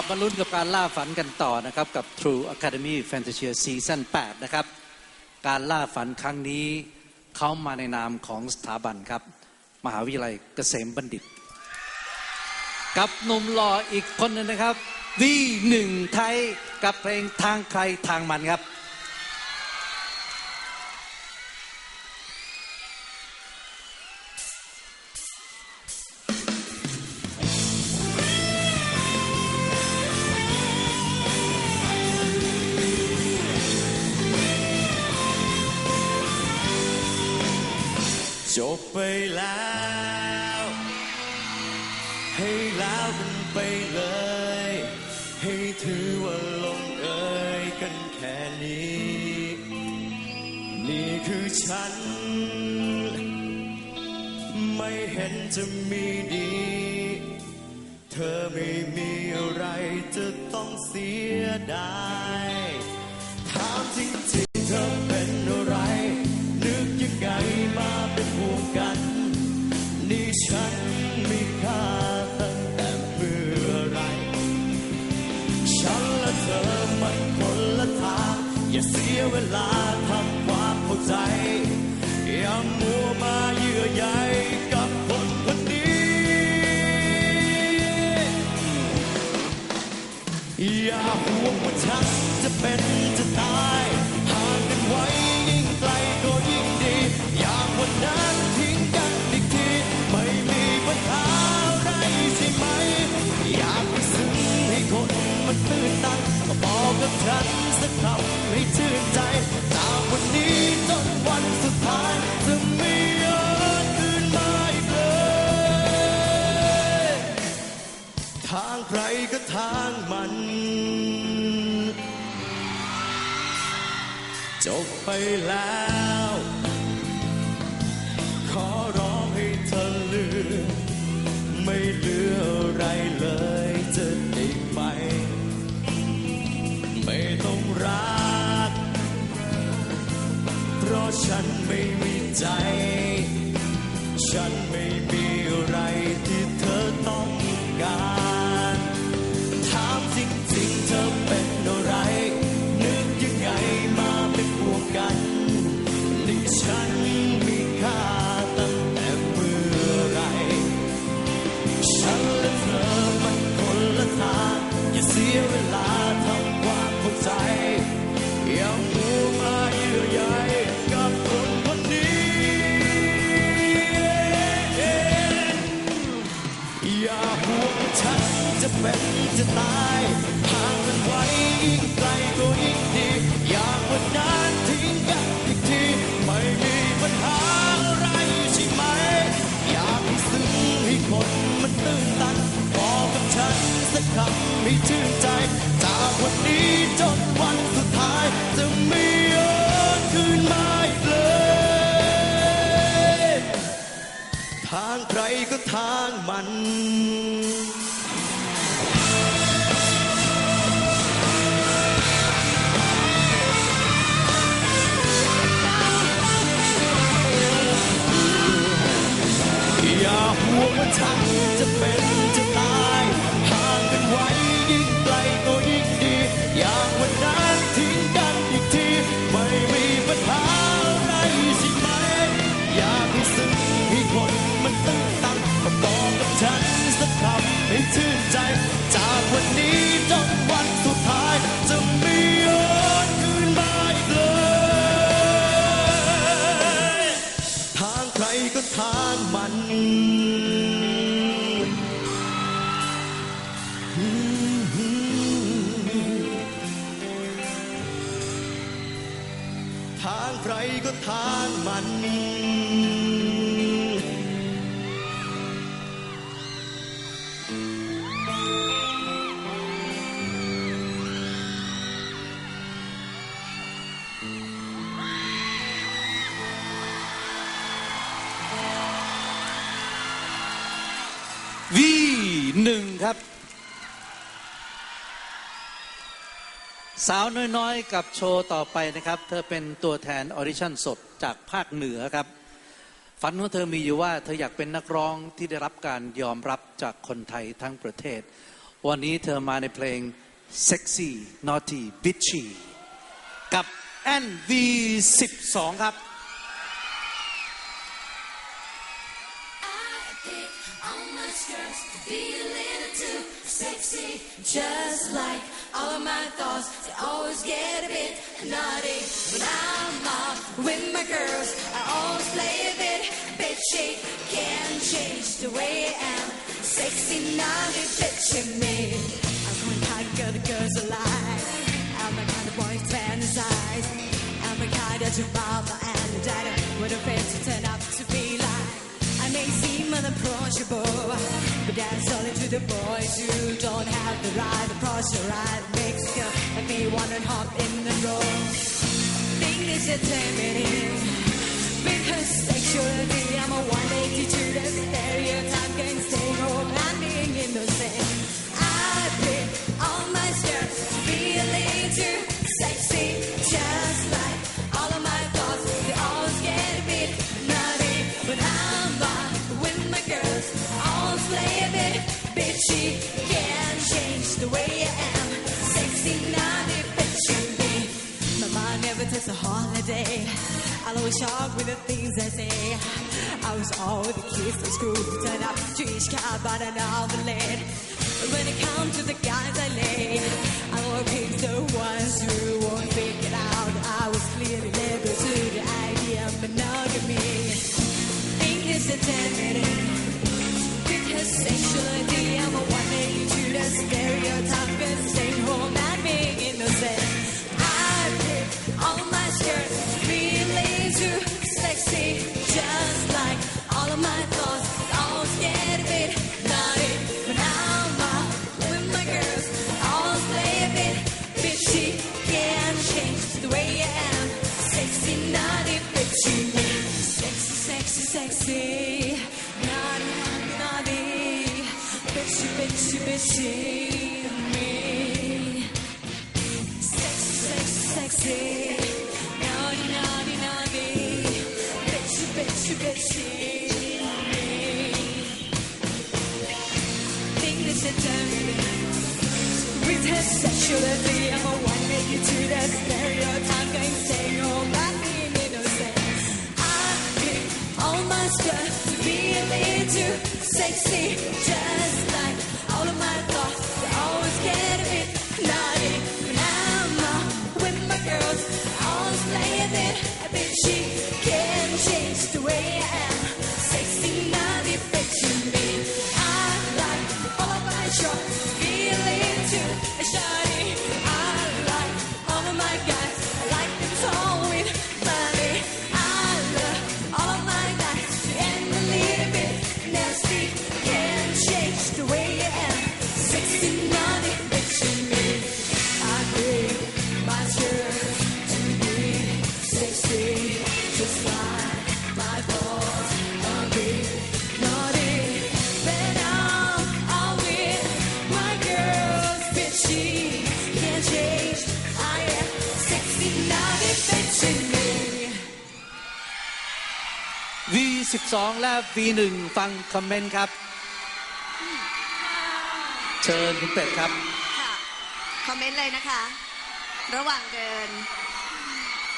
ลับมาลุ้นกับการล่าฝันกันต่อนะครับ กับ True Academy Fantasia Season 8 นะครับ การล่าฝันครั้งนี้เขามาในนามของสถาบันครับ มหาวิทยาลัยเกษมบัณฑิต กับหนุ่มหล่ออีกคนหนึงนะครับ วีหนึ่งไทยกับเพลงทางใครทางมันครับ ให้แล้วกันไปเลย ให้ถือว่าลงเอยกันแค่นี้ นี่คือฉัน ไม่เห็นจะมีดี เธอไม่มีอะไรจะต้องเสียดายถามจริงๆเธอ เป็นจะตายห่างกันไว้ยิ่งไกลก็ยิ่งดี อยากวันนั้นทิ้งกันอีกที ไม่มีปัญหาอะไรใช่ไหม อยากไปซึ้งให้คนมันตื่นตันก็บอกกับฉันสักคำให้ชื่นใจจากวันนี้จนวันสุดท้ายจะไม่ยอนคืนมาอีกเลย ทางใครก็ทางมัน จบไปแล้ว ขอร้องให้เธอลืม ไม่เหลืออะไรเลยจะได้ไหม ไม่ต้องรัก เพราะฉันไม่มีใจ ฉันไม่มีันทางใครก็ทางมัน V1 ครับ สาวน้อยๆ กับโชว์ต่อไปนะครับ เธอเป็นตัวแทนออดิชั่นสดจากภาคเหนือครับ ฝันของเธอมีอยู่ว่าเธออยากเป็นนักร้องที่ได้รับการยอมรับจากคนไทยทั้งประเทศ วันนี้เธอมาในเพลง Sexy Naughty Bitchy กับ NV12 ครับ Just like all of my thoughts, they always get a bit naughty. When I'm out with my girls, I always play a bit bitchy. Can't change the way I am. Sexy, naughty, bitchy me. But that's only to the boys who don't have the right approach. The right makes a girl like me wanna hop in the. Thing is. With her sexuality, I'm a 180 a holiday. I'll always shock with the things I say. I was all with the kids from school, turned up to each car, but an. But when it comes to the guys I lay, I will pick the ones who won't figure it out. I was clearly never to the idea of monogamy. English intimidating. With her sexuality, I'm a 180 to the stereotype and staying bitchy, bitchy me. Sexy, sexy, sexy. Naughty, naughty, naughty. Bitchy, bitchy, bitchy. Me. English attorney. With her sexuality, I'm a 180 to the stereotype. Going stay home and to be sexy. Just like all of my thoughts, always get a bit. 12 และ V1 ฟังคอมเมนต์ครับ เชิญคุณเป็ดครับ ค่ะคอมเมนต์เลยนะคะ ระหว่างเดิน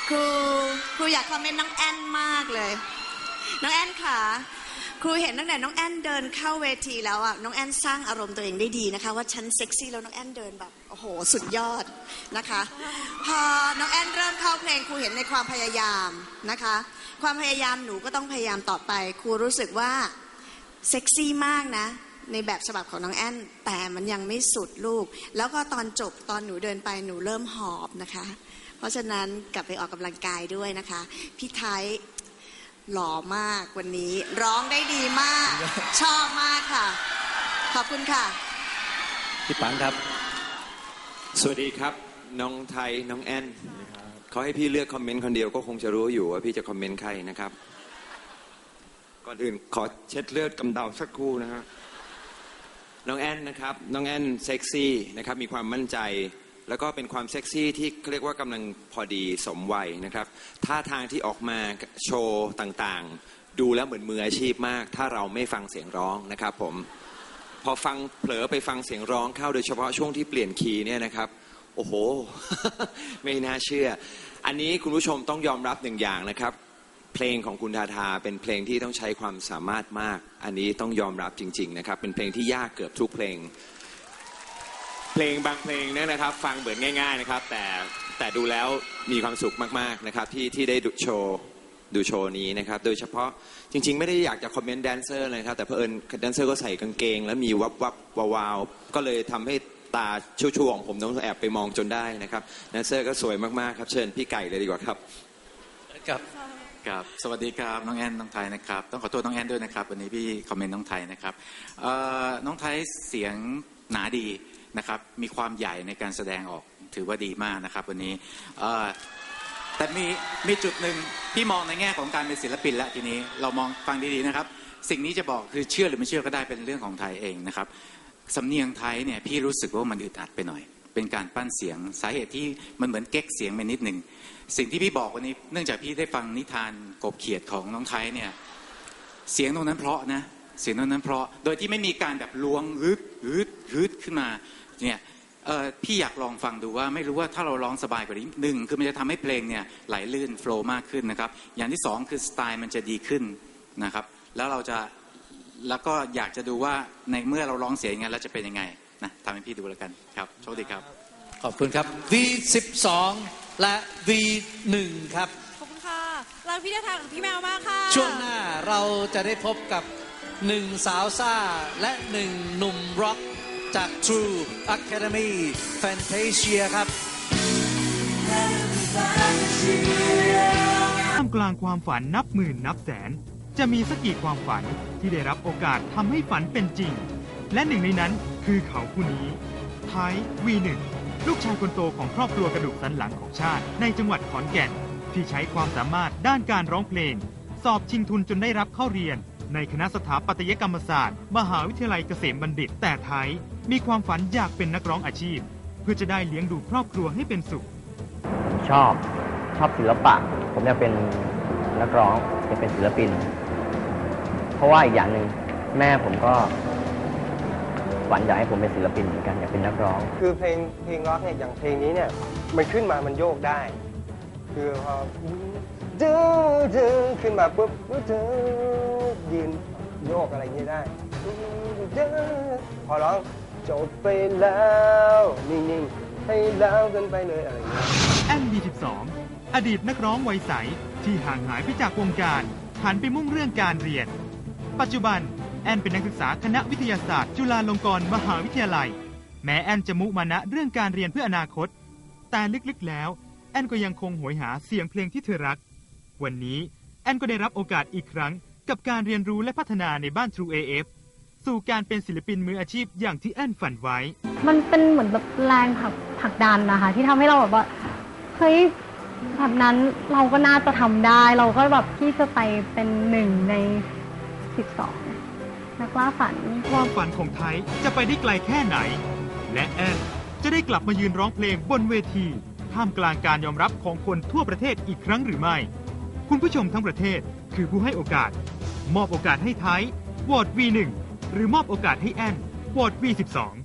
ครูครูอยากคอมเมนต์น้องแอนมากเลย น้องแอนค่ะ ครูเห็นตั้งแต่น้องแอนเดินเข้าเวทีแล้วอะน้องแอนสร้างอารมณ์ตัวเองได้ดีนะคะ ว่าฉันเซ็กซี่แล้วน้องแอนเดินแบบโอ้โหสุดยอดนะคะพอน้องแอนเริ่มเข้าเพลงครูเห็นในความพยายามนะคะ ความพยายามหนูก็ต้องพยายามต่อไปครูรู้สึกว่าเซ็กซี่มากนะในแบบฉบับของน้องแอนแต่มันยังไม่สุดลูก แล้วก็ตอนจบตอนหนูเดินไปหนูเริ่มหอบนะคะ เพราะฉะนั้นกลับไปออกกำลังกายด้วยนะคะ พี่ไทย หล่อมากวันนี้ร้องได้ดีมาก ชอบมากค่ะ ขอบคุณค่ะ พี่ปังครับ สวัสดีครับ น้องไทยน้องแอนเขาให้พี่เลือกคอมเมนต์คนเดียวก็คงจะรู้อยู่ว่าพี่จะคอมเมนต์ใครนะครับ ก่อนอื่นขอเช็ดเลือดกำเดาสักครู่นะฮะน้องแอนนะครับ น้องแอนเซ็กซี่นะครับมีความมั่นใจ แล้วก็เป็นความเซ็กซี่ที่เรียกว่ากำลังพอดีสมวัยนะครับท่าทางที่ออกมาโชว์ต่างๆ ดูแล้วเหมือนมืออาชีพมาก ถ้าเราไม่ฟังเสียงร้องนะครับผมพอฟังเผลอไปฟังเสียงร้องเข้าโดยเฉพาะช่วงที่เปลี่ยนคีย์เนี่ยนะครับ โอ้โห ไม่น่าเชื่อ อันนี้คุณผู้ชมต้องยอมรับหนึ่งอย่างนะครับ เพลงของคุณทาทาเป็นเพลงที่ต้องใช้ความสามารถมาก อันนี้ต้องยอมรับจริง ๆ นะครับ เป็นเพลงที่ยากเกือบทุกเพลง เพลงบางเพลงเนี่ยนะครับ ฟังเหมือนง่ายๆนะครับ แต่แต่ดูแล้วมีความสุขมากๆนะครับ ที่ที่ได้ดูโชว์ดูโชว์นี้นะครับ โดยเฉพาะจริง ๆ ไม่ได้อยากจะคอมเมนต์แดนเซอร์เลยนะครับ แต่เพอเอิญแดนเซอร์ก็ใส่กางเกง แล้วมีวับวับวาวาวๆก็เลยทำให้ตาชั่วๆของผมต้องแอบไปมองจนได้นะครับแดนเซอร์ก็สวยมากๆครับ เชิญพี่ไก่เลยดีกว่าครับกับครับสวัสดีครับน้องแอนน้องไทยนะครับต้องขอโทษน้องแอนด้วยนะครับวันนี้พี่คอมเมนต์น้องไทยนะครับเอ่อน้องไทยเสียงหนาดี นะครับมีความใหญ่ในการแสดงออกถือว่าดีมากนะครับวันนี้แต่มีมีจุดหนึ่งพี่มองในแง่ของการเป็นศิลปินแล้วทีนี้เรามองฟังดีๆนะครับ สิ่งนี้จะบอกคือเชื่อหรือไม่เชื่อก็ได้เป็นเรื่องของไทยเองนะครับสำเนียงไทยเนี่ยพี่รู้สึกว่ามันอึดอัดไปหน่อย เป็นการปั้นเสียงสาเหตุที่มันเหมือนเก๊กเสียงไปนิดหนึ่งสิ่งที่พี่บอกวันนี้เนื่องจากพี่ได้ฟังนิทานกบเขียดของน้องไทยเนี่ยเสียงตรงนั้นเพราะนะเสียงตรงนั้นเพราะโดยที่ไม่มีการแบบล้วงฮึดฮึดฮึดขึ้นมา เนี่ยเออพี่อยากลองฟังดูว่าไม่รู้ว่าถ้าเราร้องสบายกว่านี้หนึ่งคือมันจะทำให้เพลงเนี่ยไหลลื่นโฟล์มากขึ้นนะครับ อย่างที่สองคือสไตล์มันจะดีขึ้นนะครับ แล้วเราจะแล้วก็อยากจะดูว่าในเมื่อเราร้องเสียงอย่างนั้นแล้วจะเป็นยังไงนะทำให้พี่ดูแล้วกันครับโชคดีครับ ขอบคุณครับ V12 และ V1 ครับขอบคุณค่ะรักพี่ดาทางพี่แมวมากค่ะ ช่วงหน้าเราจะได้พบกับหนึ่งสาวซ่าและหนึ่งหนุ่มร็อก จาก True Academy Fantasia ครับท่ามกลางความฝันนับหมื่นนับแสน จะมีสักกี่ความฝันที่ได้รับโอกาสทำให้ฝันเป็นจริง และหนึ่งในนั้นคือเขาผู้นี้ไทยวีหนึ่งลูกชายคนโตของครอบครัวกระดูกสันหลังของชาติ ในจังหวัดขอนแก่น ที่ใช้ความสามารถด้านการร้องเพลง สอบชิงทุนจนได้รับเข้าเรียน ในคณะสถาปัตยกรรมศาสตร์ มหาวิทยาลัยเกษมบัณฑิตแต่ไทย มีความฝันอยากเป็นนักร้องอาชีพ เพื่อจะได้เลี้ยงดูครอบครัวให้เป็นสุขผมชอบชอบศิลปะ ผมอยากเป็นนักร้องอยากเป็นศิลปิน เพราะว่าอีกอย่างหนึ่งแม่ผมก็ฝันอยากให้ผมเป็นศิลปินเหมือนกันอยากเป็นนักร้อง คือเพลงเพลงร็อกเนี่ยอย่างเพลงนี้เนี่ยมันขึ้นมามันโยกได้ คือพอดึงดึงขึ้นมาปุ๊บดึงยืนโยกอะไรอย่างนี้ได้ดึงพอร้อง จบไปแล้ว นิ่งๆ ให้แล้วกันไปเลยอะไรอย่างเงี้ย แอนบี12อดีตนักร้องวัยใส ที่ห่างหายไปจากวงการหันไปมุ่งเรื่องการเรียน ปัจจุบัน แอนเป็นนักศึกษาคณะวิทยาศาสตร์จุฬาลงกรณ์มหาวิทยาลัย แม้แอนจะมุมานะเรื่องการเรียนเพื่ออนาคต แต่ลึกๆแล้ว แอนก็ยังคงหวยหาเสียงเพลงที่เธอรัก วันนี้แอนก็ได้รับโอกาสอีกครั้ง กับการเรียนรู้และพัฒนาในบ้าน True AF สู่การเป็นศิลปินมืออาชีพอย่างที่แอนฝันไว้ มันเป็นเหมือนแบบแรงผลักผลักดันนะคะ ที่ทำให้เราแบบว่าเฮ้ยแบบนั้นเราก็น่าจะทำได้ เราก็แบบที่จะไปเป็นหนึ่งในสิบสองนักล่าฝัน ความฝันของไทยจะไปได้ไกลแค่ไหน และแอนจะได้กลับมายืนร้องเพลงบนเวที ท่ามกลางการยอมรับของคนทั่วประเทศอีกครั้งหรือไม่ คุณผู้ชมทั้งประเทศคือผู้ให้โอกาส มอบโอกาสให้ไทยโหวต V1 หรือมอบโอกาสให้แอนโหวต V12